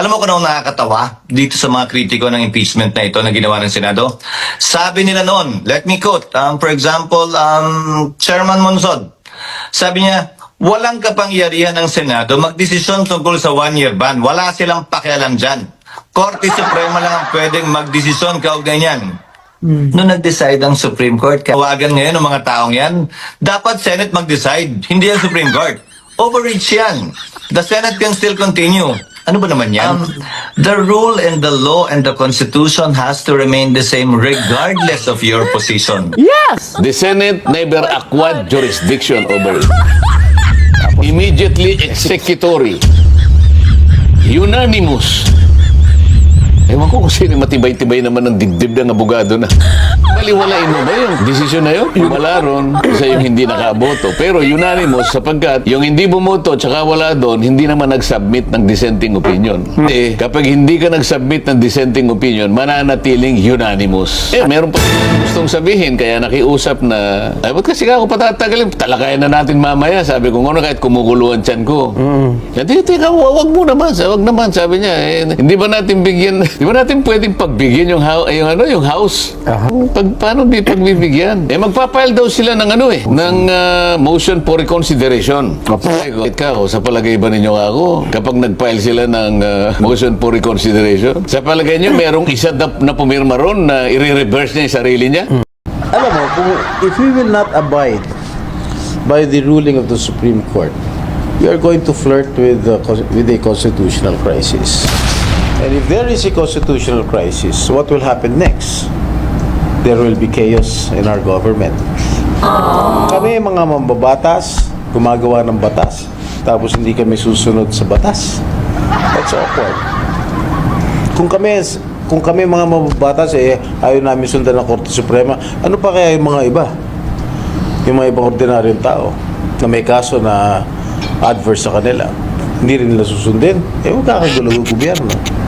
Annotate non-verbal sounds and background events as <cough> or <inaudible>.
Alam mo kung ano nakakatawa dito sa mga kritiko ng impeachment na ito na ginawa ng Senado? Sabi nila noon, let me quote, um, for example, um, Chairman Monsod, sabi niya, walang kapangyarihan ng Senado magdesisyon tungkol sa one-year ban. Wala silang pakialam dyan. Korte Suprema lang ang pwedeng magdesisyon kaugnay niyan. Noong nag-decide ang Supreme Court, kawagan ngayon ng mga taong yan, dapat Senate mag-decide, hindi ang Supreme Court. Overreach yan. The Senate can still continue. Ano ba naman yan? the rule and the law and the Constitution has to remain the same regardless of your position. The Senate never acquired jurisdiction over it. Immediately executory. Unanimous. Ewan ko kung sino matibay-tibay naman ng dibdib ng abogado na. Baliwalain mo ba yung desisyon na yun? Yung wala ron, sa yung hindi nakaboto. Pero unanimous sapagkat yung hindi bumoto tsaka wala doon, hindi naman nag-submit ng dissenting opinion. Eh, kapag hindi ka nag-submit ng dissenting opinion, mananatiling unanimous. Eh, meron pa gustong sabihin, kaya nakiusap na, ay, ba't kasi ako patatagalin? Talakayan na natin mamaya. Sabi ko, ano kahit kumukuluan tiyan ko. Mm. Hindi, teka, wag mo naman. Wag naman, sabi niya. Eh, hindi ba natin bigyan, <laughs> di ba natin pwedeng pagbigyan yung, hou- yung, ano, yung house? Pag, paano di pagbibigyan? Eh, magpapile daw sila ng ano eh, ng ah, motion for reconsideration. Ka ako, sa palagay ba ninyo ako, kapag nag-file sila ng ah, motion for reconsideration, sa palagay niyo, merong isa na, na pumirma ron na i-reverse niya yung sarili niya? Alam mo, kung if we will not abide by the ruling of the Supreme Court, we are going to flirt with, the, cons- with a constitutional crisis. And if there is a constitutional crisis, what will happen next? There will be chaos in our government. Kami mga mambabatas, gumagawa ng batas, tapos hindi kami susunod sa batas. That's awkward. Kung kami kung kami mga mababatas eh ayaw namin sundan ng Korte Suprema, ano pa kaya yung mga iba? Yung mga ibang ordinaryong tao na may kaso na adverse sa kanila. Hindi rin nila susundin. Eh, magkakagulo ang gobyerno.